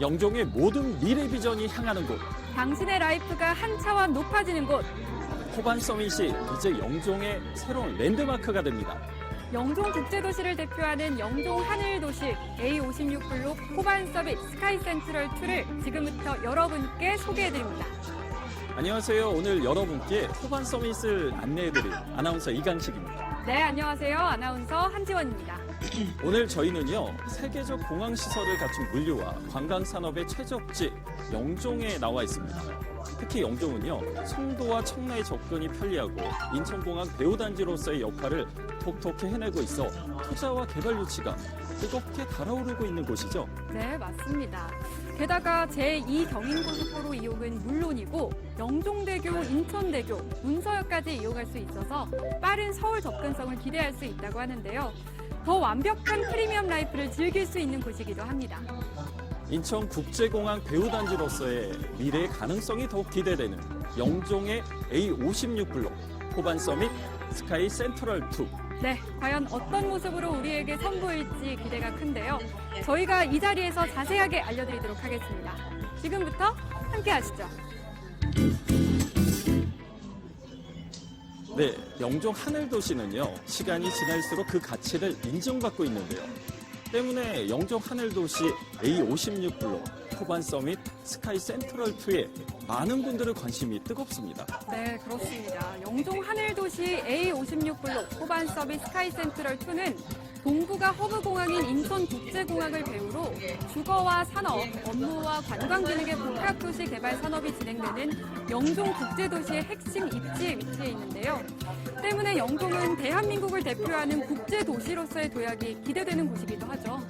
영종의 모든 미래 비전이 향하는 곳 당신의 라이프가 한 차원 높아지는 곳. 호반 서밋이 이제 영종의 새로운 랜드마크가 됩니다. 영종 국제도시를 대표하는 영종 하늘도시 A56 블록 호반 서밋 스카이 센트럴 2를 지금부터 여러분께 소개해드립니다. 안녕하세요. 오늘 여러분께 호반 서밋을 안내해드릴 아나운서 이강식입니다. 네, 안녕하세요. 아나운서 한지원입니다. 오늘 저희는요 세계적 공항 시설을 갖춘 물류와 관광 산업의 최적지 영종에 나와 있습니다. 특히 영종은요 송도와 청라의 접근이 편리하고 인천공항 배후단지로서의 역할을 톡톡히 해내고 있어 투자와 개발 유치가 뜨겁게 달아오르고 있는 곳이죠. 네, 맞습니다. 게다가 제2 경인고속도로 이용은 물론이고 영종대교, 인천대교, 문서역까지 이용할 수 있어서 빠른 서울 접근성을 기대할 수 있다고 하는데요. 더 완벽한 프리미엄 라이프를 즐길 수 있는 곳이기도 합니다. 인천 국제공항 배후단지로서의 미래의 가능성이 더욱 기대되는 영종의 A56 블록 호반 서밋 스카이 센트럴 2 네, 과연 어떤 모습으로 우리에게 선보일지 기대가 큰데요. 저희가 이 자리에서 자세하게 알려드리도록 하겠습니다. 지금부터 함께 하시죠. 네, 영종 하늘도시는요, 시간이 지날수록 그 가치를 인정받고 있는데요. 때문에 영종 하늘도시 A56 블록, 호반 서밋, 스카이 센트럴 2에 많은 분들의 관심이 뜨겁습니다. 네, 그렇습니다. 영종 하늘도시 A56 블록 호반 서비스 스카이 센트럴 2는 동부가 허브공항인 인천국제공항을 배후로 주거와 산업, 업무와 관광 기능의 복합도시 개발 산업이 진행되는 영종 국제도시의 핵심 입지에 위치해 있는데요. 때문에 영종은 대한민국을 대표하는 국제도시로서의 도약이 기대되는 곳이기도 하죠.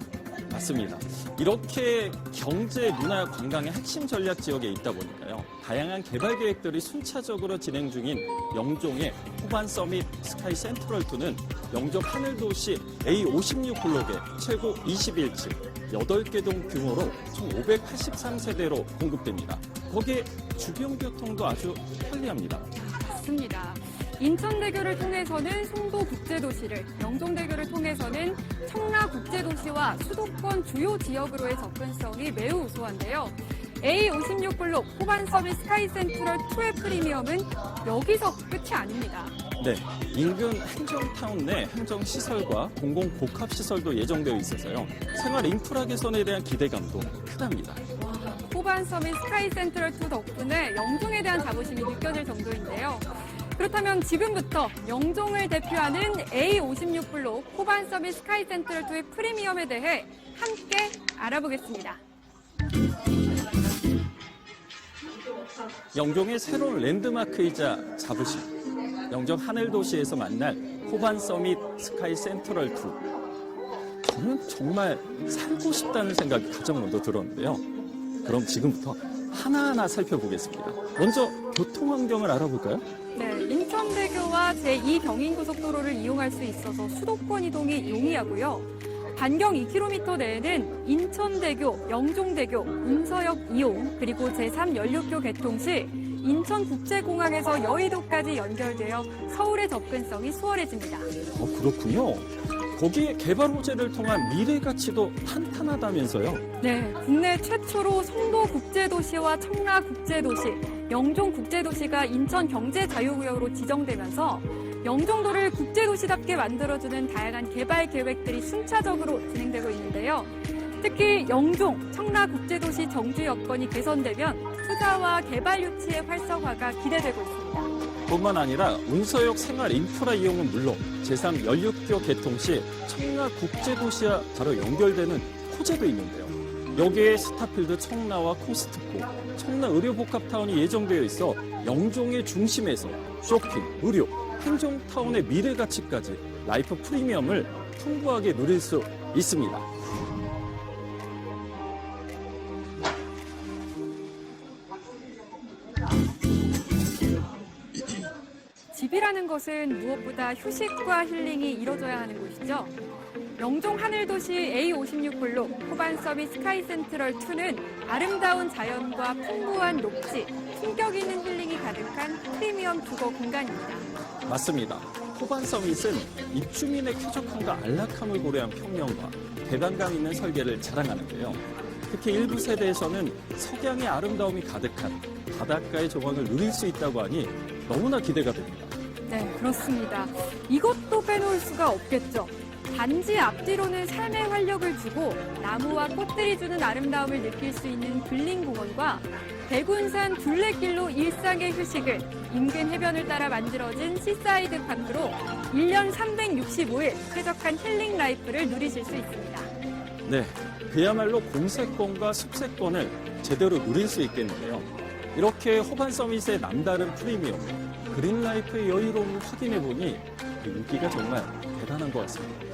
맞습니다. 이렇게 경제, 문화, 관광의 핵심 전략 지역에 있다 보니까요. 다양한 개발 계획들이 순차적으로 진행 중인 영종의 호반 서밋 스카이 센트럴2는 영종 하늘도시 A56 블록의 최고 21층, 8개 동 규모로 총 583세대로 공급됩니다. 거기에 주변 교통도 아주 편리합니다. 맞습니다. 인천대교를 통해서는 송도국제도시를, 영종대교를 통해서는 청라국제도시와 수도권 주요 지역으로의 접근성이 매우 우수한데요. A56 블록 호반 서비스 스카이 센트럴 2의 프리미엄은 여기서 끝이 아닙니다. 네, 인근 행정타운 내 행정시설과 공공복합시설도 예정되어 있어서요. 생활 인프라 개선에 대한 기대감도 크답니다. 호반 서밋 스카이 센트럴 2 덕분에 영종에 대한 자부심이 느껴질 정도인데요. 그렇다면 지금부터 영종을 대표하는 A56 블록 호반 서밋 스카이 센트럴 2의 프리미엄에 대해 함께 알아보겠습니다. 영종의 새로운 랜드마크이자 자부심. 영종 하늘 도시에서 만날 호반 서밋 스카이 센트럴 2. 저는 정말 살고 싶다는 생각이 가장 먼저 들었는데요. 그럼 지금부터 하나하나 살펴보겠습니다. 먼저 교통 환경을 알아볼까요? 네, 인천대교와 제2경인고속도로를 이용할 수 있어서 수도권 이동이 용이하고요. 반경 2km 내에는 인천대교, 영종대교, 문서역 이용, 그리고 제3연료교 개통 시 인천국제공항에서 여의도까지 연결되어 서울의 접근성이 수월해집니다. 어, 그렇군요. 거기에 개발 호재를 통한 미래 가치도 탄탄하다면서요. 네, 국내 최초로 송도 국제도시와 청라 국제도시, 영종 국제도시가 인천 경제자유구역으로 지정되면서 영종도를 국제도시답게 만들어주는 다양한 개발 계획들이 순차적으로 진행되고 있는데요. 특히 영종, 청라국제도시 정주 여건이 개선되면 투자와 개발 유치의 활성화가 기대되고 있습니다. 뿐만 아니라 운서역 생활 인프라 이용은 물론 제3 연륙교 개통 시 청라 국제도시와 바로 연결되는 호재도 있는데요. 여기에 스타필드 청라와 코스트코, 청라 의료복합타운이 예정되어 있어 영종의 중심에서 쇼핑, 의료, 행정타운의 미래 가치까지 라이프 프리미엄을 풍부하게 누릴 수 있습니다. 집이라는 것은 무엇보다 휴식과 힐링이 이뤄져야 하는 곳이죠. 영종 하늘도시 A56 블록 호반 서비스 스카이 센트럴 2는 아름다운 자연과 풍부한 녹지, 품격 있는 힐링이 가득한 프리미엄 주거 공간입니다. 맞습니다. 호반 서밋은 입주민의 쾌적함과 안락함을 고려한 평면과 개방감 있는 설계를 자랑하는데요. 특히 일부 세대에서는 석양의 아름다움이 가득한 바닷가의 조망을 누릴 수 있다고 하니 너무나 기대가 됩니다. 네, 그렇습니다. 이것도 빼놓을 수가 없겠죠. 단지 앞뒤로는 삶의 활력을 주고 나무와 꽃들이 주는 아름다움을 느낄 수 있는 불린공원과 대군산 둘레길로 일상의 휴식을 인근 해변을 따라 만들어진 시사이드 파크로 1년 365일 쾌적한 힐링 라이프를 누리실 수 있습니다. 네, 그야말로 공세권과 숲세권을 제대로 누릴 수 있겠는데요. 이렇게 호반 서밋의 남다른 프리미엄, 그린라이프의 여유로움을 확인해 보니 그 인기가 정말 대단한 것 같습니다.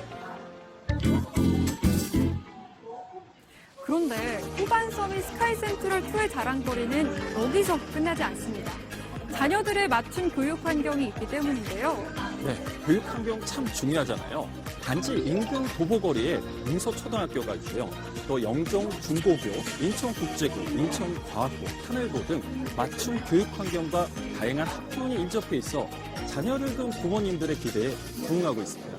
그런데 후반 서밋 스카이 센트럴 2의 자랑거리는 여기서 끝나지 않습니다. 자녀들의 맞춤 교육 환경이 있기 때문인데요. 네, 교육 환경 참 중요하잖아요. 단지 인근 도보거리에 문서초등학교가 있고요. 또 영종 중고교, 인천국제고, 인천과학고, 하늘고 등 맞춤 교육 환경과 다양한 학교원이 인접해 있어 자녀를 둔 부모님들의 기대에 부응하고 있습니다.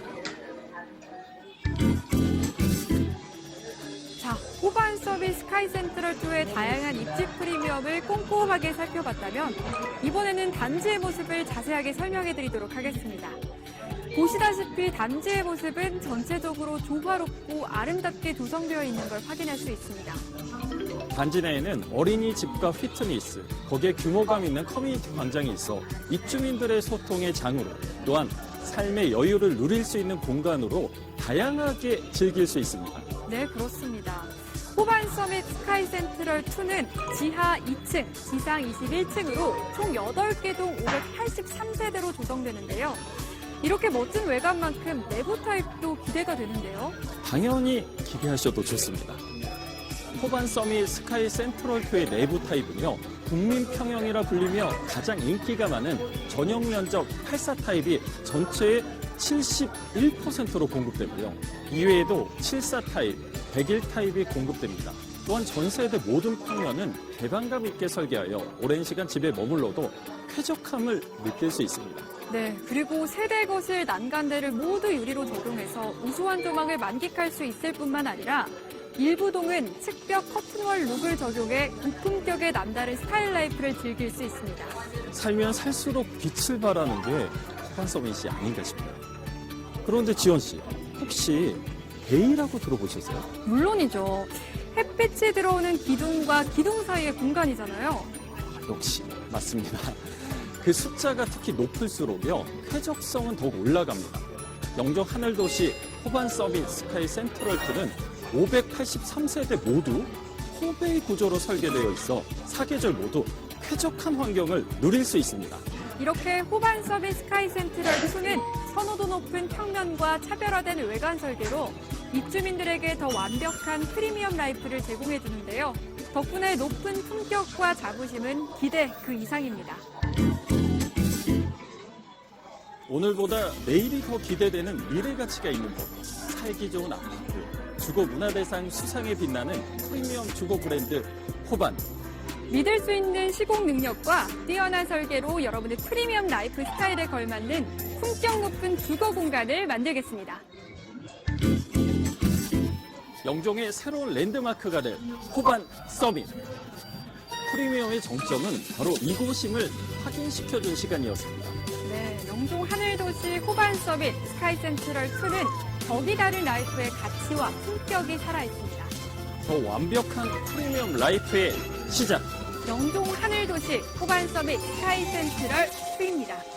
스카이 센트럴 2의 다양한 입지 프리미엄을 꼼꼼하게 살펴봤다면 이번에는 단지의 모습을 자세하게 설명해 드리도록 하겠습니다. 보시다시피 단지의 모습은 전체적으로 조화롭고 아름답게 조성되어 있는 걸 확인할 수 있습니다. 단지 내에는 어린이집과 피트니스, 거기에 규모감 있는 커뮤니티 광장이 있어 입주민들의 소통의 장으로 또한 삶의 여유를 누릴 수 있는 공간으로 다양하게 즐길 수 있습니다. 네, 그렇습니다. 호반 서밋 스카이 센트럴 2는 지하 2층, 지상 21층으로 총 8개 동 583세대로 조성되는데요. 이렇게 멋진 외관만큼 내부 타입도 기대가 되는데요. 당연히 기대하셔도 좋습니다. 호반 서밋 스카이 센트럴 2의 내부 타입은요, 국민 평형이라 불리며 가장 인기가 많은 전용 면적 84 타입이 전체의 71%로 공급되고요. 이외에도 74 타입, 101 타입이 공급됩니다. 또한 전 세대 모든 평면은 개방감 있게 설계하여 오랜 시간 집에 머물러도 쾌적함을 느낄 수 있습니다. 네, 그리고 세대 거실 난간대를 모두 유리로 적용해서 우수한 조망을 만끽할 수 있을 뿐만 아니라 일부 동은 측벽 커튼월 룩을 적용해 고품격의 남다른 스타일 라이프를 즐길 수 있습니다. 살면 살수록 빛을 발하는 게 호반 서밋이 아닌가 싶어요. 그런데 지원 씨, 혹시 베이라고 들어보셨어요? 물론이죠. 햇빛이 들어오는 기둥과 기둥 사이의 공간이잖아요. 역시 맞습니다. 그 숫자가 특히 높을수록요 쾌적성은 더욱 올라갑니다. 영종 하늘도시 호반 서밋 스카이 센트럴2는 583세대 모두 호베이 구조로 설계되어 있어 사계절 모두 쾌적한 환경을 누릴 수 있습니다. 이렇게 호반 서비스 스카이 센트럴 2는 선호도 높은 평면과 차별화된 외관 설계로 입주민들에게 더 완벽한 프리미엄 라이프를 제공해 주는데요. 덕분에 높은 품격과 자부심은 기대 그 이상입니다. 오늘보다 내일이 더 기대되는 미래 가치가 있는 곳. 살기 좋은 아파트. 주거 문화대상 수상에 빛나는 프리미엄 주거 브랜드 호반. 믿을 수 있는 시공 능력과 뛰어난 설계로 여러분의 프리미엄 라이프 스타일에 걸맞는 품격 높은 주거 공간을 만들겠습니다. 영종의 새로운 랜드마크가 될 호반 서밋. 프리미엄의 정점은 바로 이곳임을 확인시켜준 시간이었습니다. 네, 영종 하늘도시 호반 서밋 스카이 센트럴 2는 덕이 다른 라이프의 가치와 품격이 살아있습니다. 더 완벽한 프리미엄 라이프의 시작. 영종 하늘도시 호반 서밋 스카이 센트럴 2입니다.